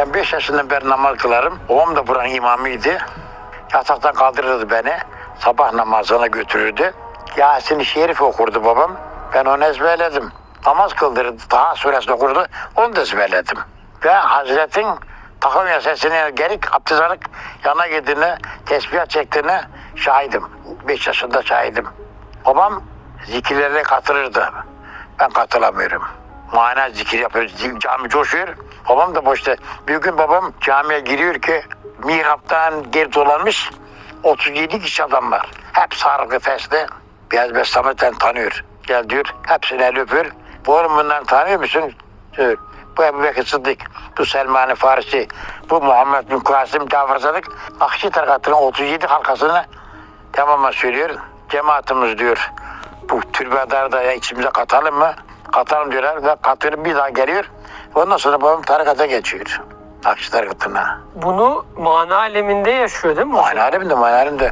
Ben 5 yaşından beri namaz kılarım. Babam da buranın imamıydı. Yataktan kaldırırdı beni. Sabah namazına götürürdü. Yasin-i Şerif okurdu babam. Ben onu ezberledim. Namaz kıldırırdı. Taha suresini okurdu. Onu da ezberledim. Ve Hazretin takım yasasını gerek abdest alıp yana girdiğine, tesbih çektiğine şahidim. 5 yaşında şahidim. Babam zikirlere katılırdı. Ben katılamıyorum. Mana zikir yapıyor. zi- Cami coşuyor. Babam da boşta. Bir gün babam camiye giriyor ki mihraptan geri dolanmış 37 kişi adam var. Hep sarıklı fesli. Beyaz Beslamet'ten tanıyor. Gel diyor. Hepsini el öpüyor. Bu oğlum bunları tanıyor musun? Diyor. Bu Ebu Bekir Sıddık, bu Selman-ı Farisi, bu Muhammed bin Kasım Cafer. Akşi tarikatının 37 halkasını tamamen söylüyor. Cemaatimiz diyor. Bu türbedarı da içimize katalım mı? Katalım diyorlar ve katıyor bir daha geliyor. Ondan sonra babam tarikata geçiyor. Akçı tarikatına. Bunu mana aleminde yaşıyor değil mi? hocam? Mani alemde, mani alemde.